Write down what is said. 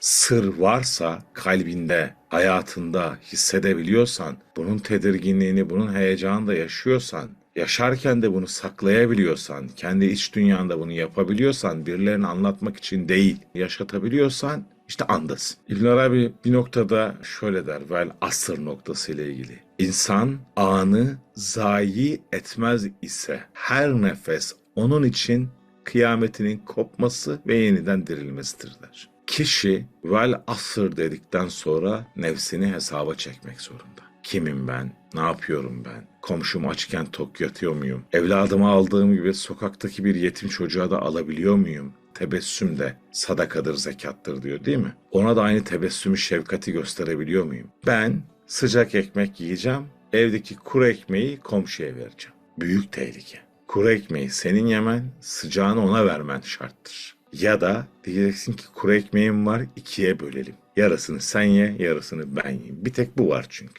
sır varsa kalbinde, hayatında hissedebiliyorsan, bunun tedirginliğini, bunun heyecanını da yaşıyorsan, yaşarken de bunu saklayabiliyorsan, kendi iç dünyanda bunu yapabiliyorsan, birilerine anlatmak için değil, yaşatabiliyorsan işte andasın. İbn Arabi bir noktada şöyle der, vel asır noktası ile ilgili. İnsan anı zayi etmez ise her nefes onun için kıyametinin kopması ve yeniden dirilmesidir der. Kişi vel asır dedikten sonra nefsini hesaba çekmek zorunda. Kimim ben? Ne yapıyorum ben? Komşum açken tok yatıyor muyum? Evladımı aldığım gibi sokaktaki bir yetim çocuğa da alabiliyor muyum? Tebessüm de sadakadır, zekattır diyor değil mi? Ona da aynı tebessümü, şefkati gösterebiliyor muyum? Ben sıcak ekmek yiyeceğim, evdeki kuru ekmeği komşuya vereceğim. Büyük tehlike. Kuru ekmeği senin yemen, sıcağını ona vermen şarttır. Ya da diyeceksin ki kuru ekmeğim var ikiye bölelim. Yarısını sen ye, yarısını ben yiyeyim. Bir tek bu var çünkü.